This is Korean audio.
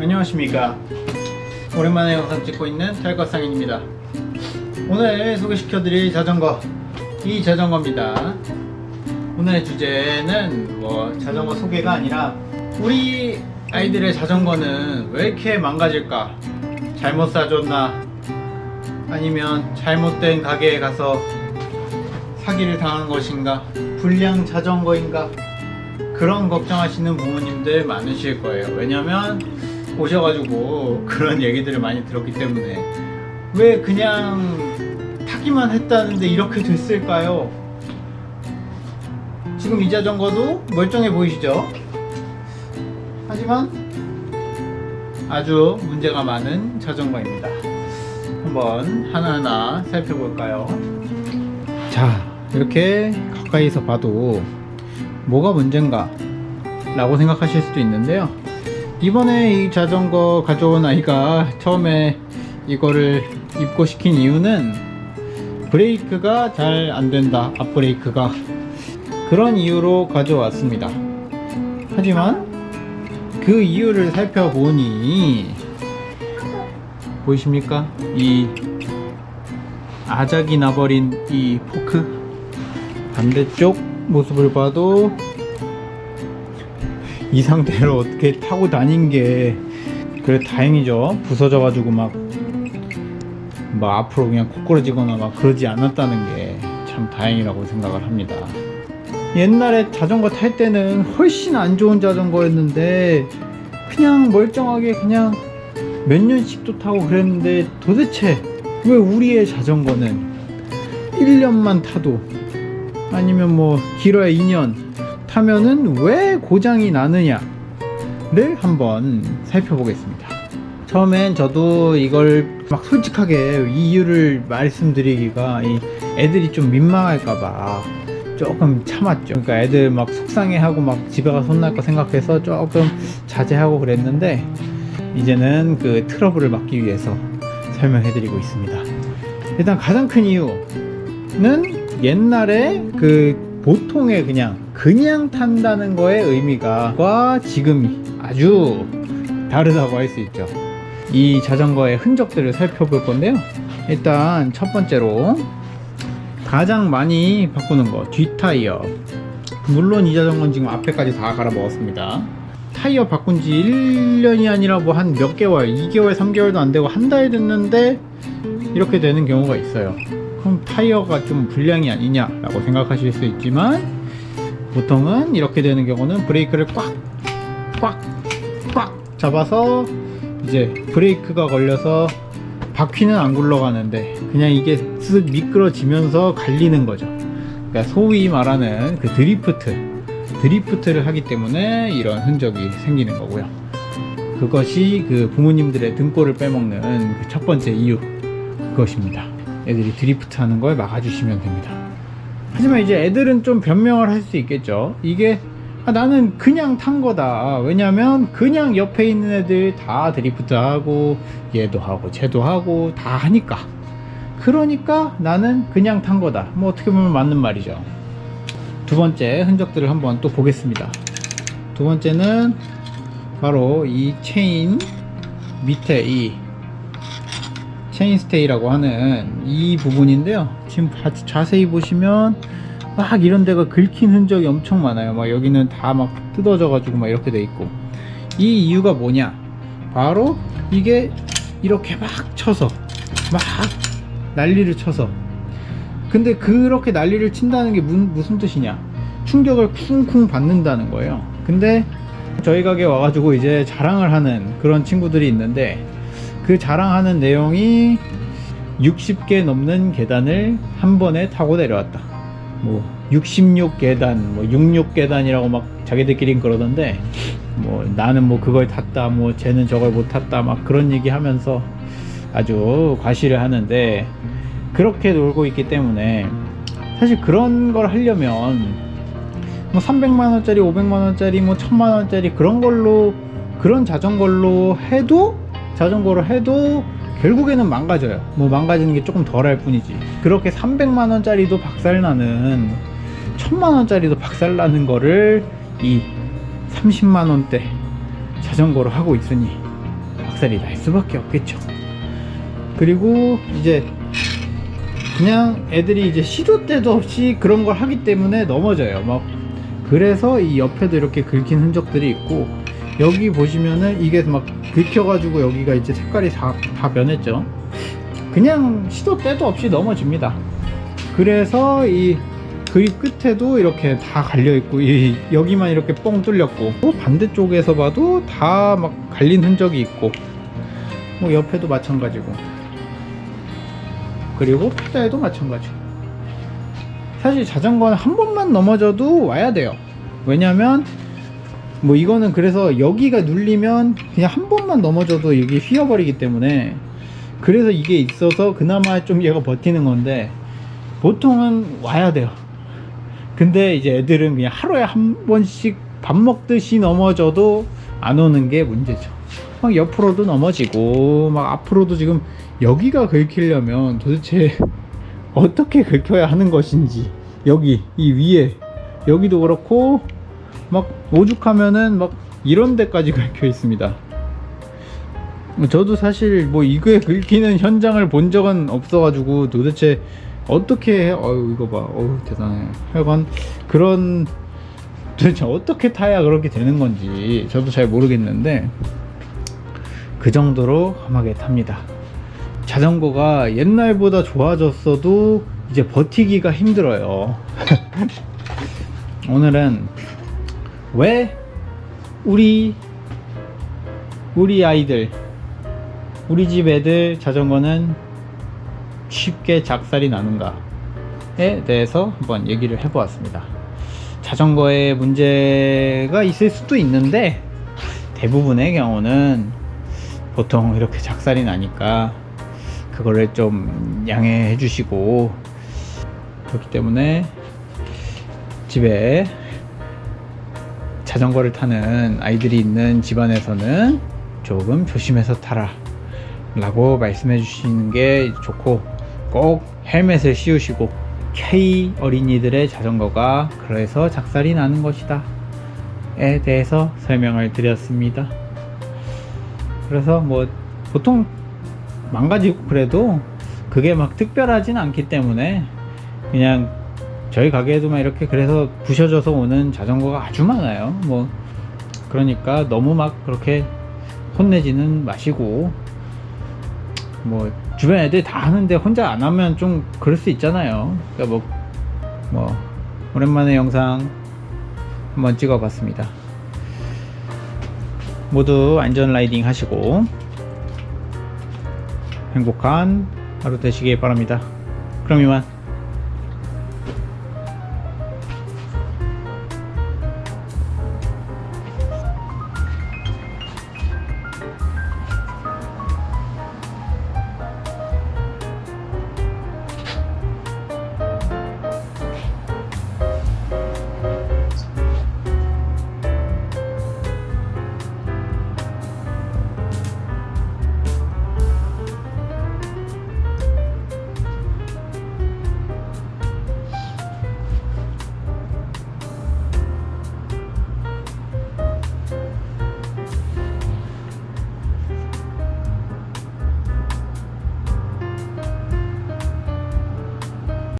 안녕하십니까. 오랜만에 영상 찍고 있는 탈것상인입니다. 오늘 소개시켜드릴 자전거 이 자전거입니다. 오늘의 주제는 뭐 자전거 소개가 아니라 우리 아이들의 자전거는 왜 이렇게 망가질까? 잘못 사줬나? 아니면 잘못된 가게에 가서 사기를 당한 것인가? 불량 자전거인가? 그런 걱정하시는 부모님들 많으실 거예요. 왜냐면 오셔가지고 그런 얘기들을 많이 들었기 때문에 왜 그냥 타기만 했다는데 이렇게 됐을까요? 지금 이 자전거도 멀쩡해 보이시죠? 하지만 아주 문제가 많은 자전거입니다. 한번 하나하나 살펴볼까요? 자, 이렇게 가까이서 봐도 뭐가 문제인가 라고 생각하실 수도 있는데요 이번에 이 자전거 가져온 아이가 처음에 이거를 입고 시킨 이유는 브레이크가 잘 안된다 앞브레이크가. 그런 이유로 가져왔습니다. 하지만 그 이유를 살펴보니 보이십니까? 이 아작이 나버린 이 포크. 반대쪽 모습을 봐도 이 상태로 어떻게 타고 다닌 게 그래 다행이죠. 부서져 가지고 막, 막 앞으로 그냥 코꾸러지거나 막 그러지 않았다는 게 참 다행이라고 생각을 합니다. 옛날에 자전거 탈 때는 훨씬 안 좋은 자전거였는데 그냥 멀쩡하게 그냥 몇 년씩도 타고 그랬는데 도대체 왜 우리의 자전거는 1년만 타도 아니면 뭐 길어야 2년 타면은 왜 고장이 나느냐를 한번 살펴보겠습니다. 처음엔 저도 이걸 막 솔직하게 이유를 말씀드리기가 이 애들이 좀 민망할까봐 조금 참았죠. 그러니까 애들 막 속상해하고 막 집에 가서 혼날 거 생각해서 조금 자제하고 그랬는데 이제는 그 트러블을 막기 위해서 설명해드리고 있습니다. 일단 가장 큰 이유는 옛날에 그 보통의 그냥 그냥 탄다는 거의 의미가 과 지금이 아주 다르다고 할 수 있죠. 이 자전거의 흔적들을 살펴볼 건데요. 일단 첫 번째로 가장 많이 바꾸는 거 뒷타이어. 물론 이 자전거는 지금 앞에까지 다 갈아 먹었습니다. 타이어 바꾼 지 1년이 아니라 뭐 한 몇 개월, 2개월, 3개월도 안 되고 한 달 됐는데 이렇게 되는 경우가 있어요. 그럼 타이어가 좀 불량이 아니냐라고 생각하실 수 있지만 보통은 이렇게 되는 경우는 브레이크를 꽉, 꽉, 꽉 잡아서 이제 브레이크가 걸려서 바퀴는 안 굴러가는데 그냥 이게 쓱 미끄러지면서 갈리는 거죠. 그러니까 소위 말하는 그 드리프트, 드리프트를 하기 때문에 이런 흔적이 생기는 거고요. 그것이 그 부모님들의 등골을 빼먹는 그 첫 번째 이유 그것입니다. 애들이 드리프트 하는 걸 막아주시면 됩니다. 하지만 이제 애들은 좀 변명을 할 수 있겠죠. 이게 아, 나는 그냥 탄 거다. 왜냐면 그냥 옆에 있는 애들 다 드리프트 하고 얘도 하고 쟤도 하고 다 하니까. 그러니까 나는 그냥 탄 거다. 뭐 어떻게 보면 맞는 말이죠. 두 번째 흔적들을 한번 또 보겠습니다. 두 번째는 바로 이 체인 밑에 이 체인 스테이라고 하는 이 부분인데요. 지금 자- 자세히 보시면 막 이런 데가 긁힌 흔적이 엄청 많아요. 막 여기는 다 막 뜯어져 가지고 막 이렇게 돼 있고. 이 이유가 뭐냐? 바로 이게 이렇게 막 쳐서 막 난리를 쳐서 근데 그렇게 난리를 친다는 게 무, 무슨 뜻이냐? 충격을 쿵쿵 받는다는 거예요. 근데 저희 가게 와가지고 이제 자랑을 하는 그런 친구들이 있는데 그 자랑하는 내용이 60개 넘는 계단을 한 번에 타고 내려왔다. 뭐 66계단, 뭐 66계단이라고 막 자기들끼리 그러던데 뭐 나는 뭐 그걸 탔다, 뭐 쟤는 저걸 못 탔다, 막 그런 얘기 하면서 아주 과시를 하는데 그렇게 놀고 있기 때문에 사실 그런 걸 하려면 뭐 300만 원짜리, 500만 원짜리, 뭐 1000만 원짜리 그런 걸로 그런 자전거로 해도 자전거로 해도 결국에는 망가져요. 뭐 망가지는 게 조금 덜할 뿐이지. 그렇게 300만 원짜리도 박살나는 1000만 원짜리도 박살나는 거를 이 30만 원대 자전거로 하고 있으니 작살이 날 수밖에 없겠죠. 그리고 이제 그냥 애들이 이제 시도 때도 없이 그런 걸 하기 때문에 넘어져요. 막 그래서 이 옆에도 이렇게 긁힌 흔적들이 있고 여기 보시면은 이게 막 긁혀가지고 여기가 이제 색깔이 다, 다 변했죠. 그냥 시도 때도 없이 넘어집니다. 그래서 이 그립 끝에도 이렇게 다 갈려 있고 이 여기만 이렇게 뻥 뚫렸고 또 반대쪽에서 봐도 다 막 갈린 흔적이 있고 뭐 옆에도 마찬가지고 그리고 페다에도 마찬가지. 사실 자전거는 한 번만 넘어져도 와야 돼요. 왜냐면 뭐 이거는 그래서 여기가 눌리면 그냥 한 번만 넘어져도 이게 휘어버리기 때문에 그래서 이게 있어서 그나마 좀 얘가 버티는 건데 보통은 와야 돼요. 근데 이제 애들은 그냥 하루에 한 번씩 밥 먹듯이 넘어져도 안 오는 게 문제죠. 막 옆으로도 넘어지고 막 앞으로도 지금 여기가 긁히려면 도대체 어떻게 긁혀야 하는 것인지 여기 이 위에 여기도 그렇고 막 오죽하면은 막 이런 데까지 긁혀 있습니다. 저도 사실 뭐 이거에 긁히는 현장을 본 적은 없어가지고 도대체 어떻게 해? 어유 이거 봐, 어유 대단해. 하여간 그런 도대체 어떻게 타야 그렇게 되는 건지 저도 잘 모르겠는데 그 정도로 험하게 탑니다. 자전거가 옛날보다 좋아졌어도 이제 버티기가 힘들어요. 오늘은 왜 우리 우리 아이들 우리 집 애들 자전거는 쉽게 작살이 나는가에 대해서 한번 얘기를 해보았습니다. 자전거에 문제가 있을 수도 있는데 대부분의 경우는 보통 이렇게 작살이 나니까 그거를 좀 양해해 주시고 그렇기 때문에 집에 자전거를 타는 아이들이 있는 집안에서는 조금 조심해서 타라 라고 말씀해 주시는 게 좋고 꼭 헬멧을 씌우시고 K 어린이들의 자전거가 그래서 작살이 나는 것이다 에 대해서 설명을 드렸습니다. 그래서 뭐 보통 망가지고 그래도 그게 막 특별하진 않기 때문에 그냥 저희 가게에도만 이렇게 그래서 부셔져서 오는 자전거가 아주 많아요. 뭐 그러니까 너무 막 그렇게 혼내지는 마시고 뭐 주변 애들 다 하는데 혼자 안 하면 좀 그럴 수 있잖아요. 그러니까 뭐, 뭐 오랜만에 영상 한번 찍어봤습니다. 모두 안전 라이딩 하시고 행복한 하루 되시길 바랍니다. 그럼 이만.